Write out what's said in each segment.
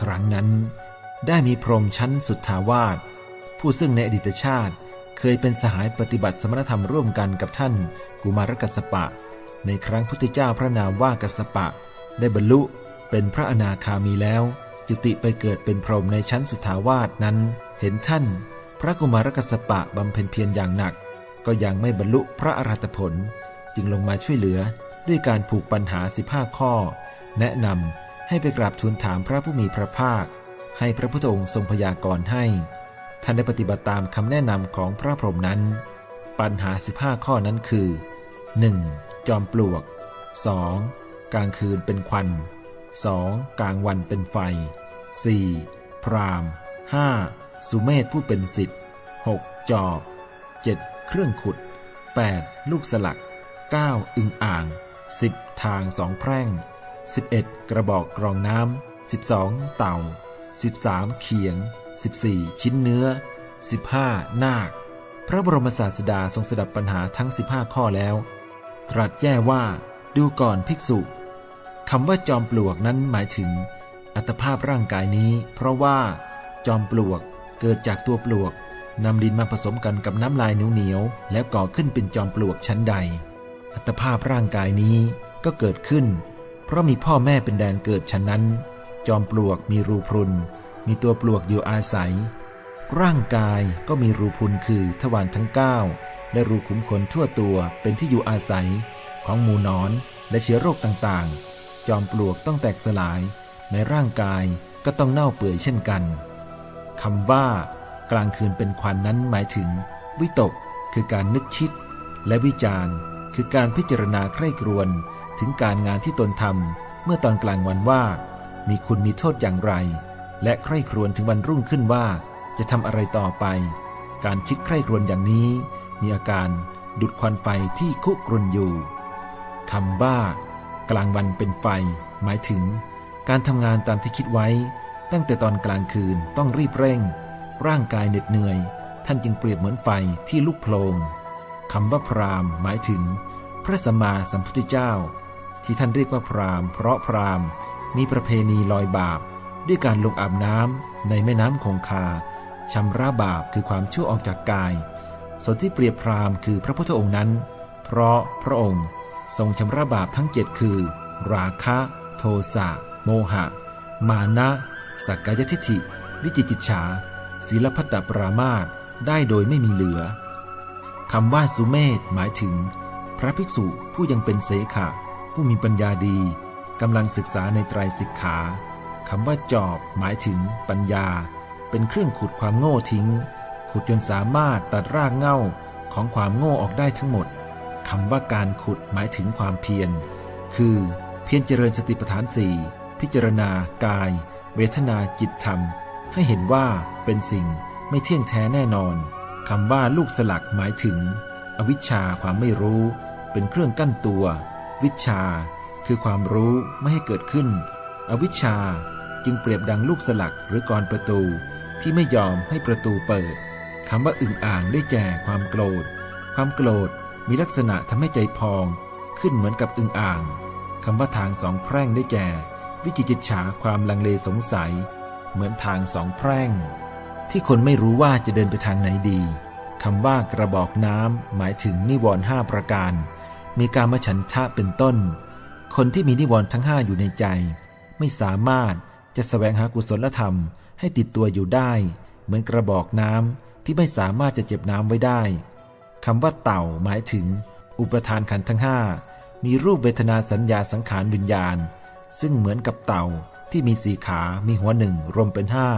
ครั้งนั้น ได้มีพรหมชั้นสุทธาวาสผู้ซึ่งในอดีตชาติเคยเป็นสหายปฏิบัติสมณธรรมร่วมกันกับท่านกุมารกัสปะ ในครั้งพุทธเจ้าพระนามว่ากัสปะ ได้บรรลุเป็นพระอนาคามีแล้ว จุติไปเกิดเป็นพรหมในชั้นสุทธาวาสนั้น เห็นท่าน พระกุมารกัสปะบำเพ็ญเพียรอย่างหนัก ก็ยังไม่บรรลุพระอรหัตผล จึงลงมาช่วยเหลือด้วยการผูกปัญหา 15 ข้อ แนะนำ ให้ไปกราบทูลถามพระผู้มีพระภาค ให้พระพุทธองค์ทรงพยากรณ์ให้ ท่านได้ปฏิบัติตามคำแนะนำของพระพรหมนั้น ปัญหา 15 ข้อนั้นคือ 1. จอมปลวก 2. กลางคืนเป็นควัน 2. กลางวันเป็นไฟ 4. พราม 5. สุเมธผู้เป็นสิทธิ์ 6. จอบ 7. เครื่องขุด 8. ลูกสลัก 9. อึงอ่าง 10. ทางสองแพร่ง 11. กระบอกกรองน้ำ 12. เต่า 13. เขียง 14. ชิ้นเนื้อ 15. นาค พระบรมศาสดาทรงสดับปัญหาทั้ง 15 ข้อแล้ว ตรัสแย้ว่าดูก่อนภิกษุคำว่าจอมปลวกนั้นหมายถึง อัตภาพร่างกายนี้ เพราะว่า จอมปลวกเกิดจากตัวปลวกนำดินมาผสมกันกับน้ำลายเหนียวๆแล้วก่อขึ้นเป็นจอมปลวกชั้นใด อัตภาพร่างกายนี้ก็เกิดขึ้น เพราะมีพ่อแม่เป็นแดนเกิดฉะนั้น จอมปลวกมีรูพรุน มีตัวปลวกอยู่อาศัย ร่างกายก็มีรูพุนคือทวารทั้ง 9 และรูขุมขนทั่วตัวเป็นที่อยู่อาศัย ของหมูนอนและเชื้อโรคต่างๆ จอมปลวกต้องแตกสลาย ในร่างกายก็ต้องเน่าเปื่อยเช่นกันคำว่ากลางคืนเป็นควันนั้นหมายถึง วิตกคือการนึกคิด และวิจารณ์ คือการพิจารณาใคร่ครวญถึงการงานที่ตนทำเมื่อตอนกลางวันว่า มีคุณมีโทษอย่างไร และใคร่ครวญถึงวันรุ่งขึ้นว่า จะทำอะไรต่อไป การคิดใคร่ครวญอย่างนี้ มีอาการดุดควันไฟที่คุกรุนอยู่คำว่ากลางวันเป็นไฟ หมายถึง การทำงานตามที่คิดไว้ ตั้งแต่ตอนกลางคืนต้องรีบเร่ง ร่างกายเหน็ดเหนื่อย ท่านจึงเปรียบเหมือนไฟที่ลุกโพลง คำว่าพราหมณ์หมายถึง พระสัมมาสัมพุทธเจ้า ที่ท่านเรียกว่าพราหมณ์เพราะพราหมณ์มีประเพณีลอยบาป ด้วยการลงอาบน้ำในแม่น้ำคงคาชำระบาปคือความชั่วออกจากกาย ส่วนที่เปรียบพราหมณ์คือพระพุทธองค์นั้น เพราะพระองค์ทรงชำระบาปทั้งเจ็ดคือ ราคะ โทสะ โมหะ มานะ สักกายทิฏฐิ วิจิกิจฉาศีลพัตตปรามาตได้โดยไม่มีเหลือ คำว่าสุเมธหมายถึง พระภิกษุผู้ยังเป็นเสขะ ผู้มีปัญญาดีกำลังศึกษาในไตรสิกขาคำว่าจอบหมายถึงปัญญา เป็นเครื่องขุดความโง่ทิ้ง ขุดจนสามารถตัดรากเง่าของความโง่ออกได้ทั้งหมดคำว่าการขุดหมายถึงความเพียร คือเพียรเจริญสติปัฏฐานสี่พิจารณากาย เวทนาจิตธรรม ให้เห็นว่าเป็นสิ่งไม่เที่ยงแท้แน่นอน คำว่าลูกสลักหมายถึง อวิชชาความไม่รู้ เป็นเครื่องกั้นตัว วิชา คือความรู้ไม่ให้เกิดขึ้น อวิชชาจึงเปรียบดังลูกสลักหรือกรประตู ที่ไม่ยอมให้ประตูเปิดคำว่าอึ่งอ่างได้แก่ความโกรธ ความโกรธมีลักษณะทำให้ใจพอง ขึ้นเหมือนกับอึ่งอ่างคำว่าทางสองแพร่งได้แก่ วิจิกิจฉาความลังเลสงสัย เหมือนทางสองแพร่ง ที่คนไม่รู้ว่าจะเดินไปทางไหนดีคำว่ากระบอกน้ำหมายถึงนิวรณ์ห้าประการ มีการมฉันทะเป็นต้น คนที่มีนิวรณ์ทั้งห้าอยู่ในใจ ไม่สามารถจะสแสวงหากุศลธรรมให้ติดตัวอยู่ได้ เหมือนกระบอกน้ำที่ไม่สามารถจะเจ็บน้ำไว้ได้คำว่าเต่าหมายถึง อุปทานขันทั้งห้ามีรูปเวทนาสัญญาสังขารวิญญาณ ซึ่งเหมือนกับเต่าที่มีสีขา มีหัวหนึ่งรวมเป็นห้า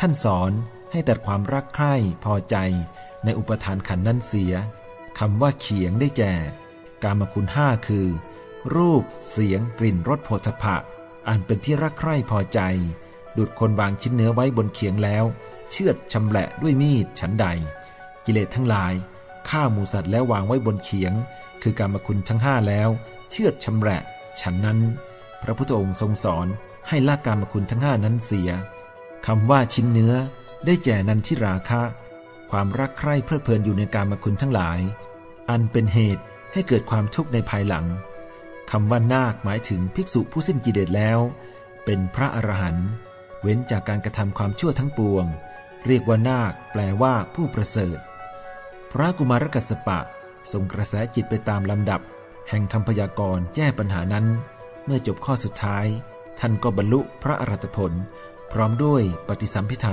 ท่านสอน ให้ตัดความรักใคร่พอใจในอุปทานขันนั้นเสียคำว่าเขียงได้แก่ กามคุณห้าคือ รูป เสียง กลิ่นรสโผฏฐะอันเป็นที่รักใคร่พอใจ ดุดคนวางชิ้นเนื้อไว้บนเขียงแล้ว เชือดชำแหละด้วยมีดฉันใด กิเลสทั้งหลายฆ่าหมูสัตว์แล้ววางไว้บนเขียง คือกรรมคุณทั้งห้าแล้ว เชือดชำแหละฉันนั้น พระพุทธองค์ทรงสอนให้ละกรรมคุณทั้งห้านั้นเสียคำว่าชิ้นเนื้อ ได้แก่นันทิราคะ ความรักใคร่เพลิดเพลินอยู่ในกรรมคุณทั้งหลาย อันเป็นเหตุให้เกิดความทุกข์ในภายหลังคำว่านาคหมายถึงภิกษุผู้สิ้นกิเลสแล้ว เป็นพระอรหันต์เว้นจากการกระทำความชั่วทั้งปวง เรียกว่านาคแปลว่าผู้ประเสริฐ พระกุมารกัสปะส่งกระแสจิตไปตามลำดับ แห่งคำพยากรณ์แก้ปัญหานั้น เมื่อจบข้อสุดท้าย ท่านก็บรรลุพระอรหัตผล พร้อมด้วยปฏิสัมพิทา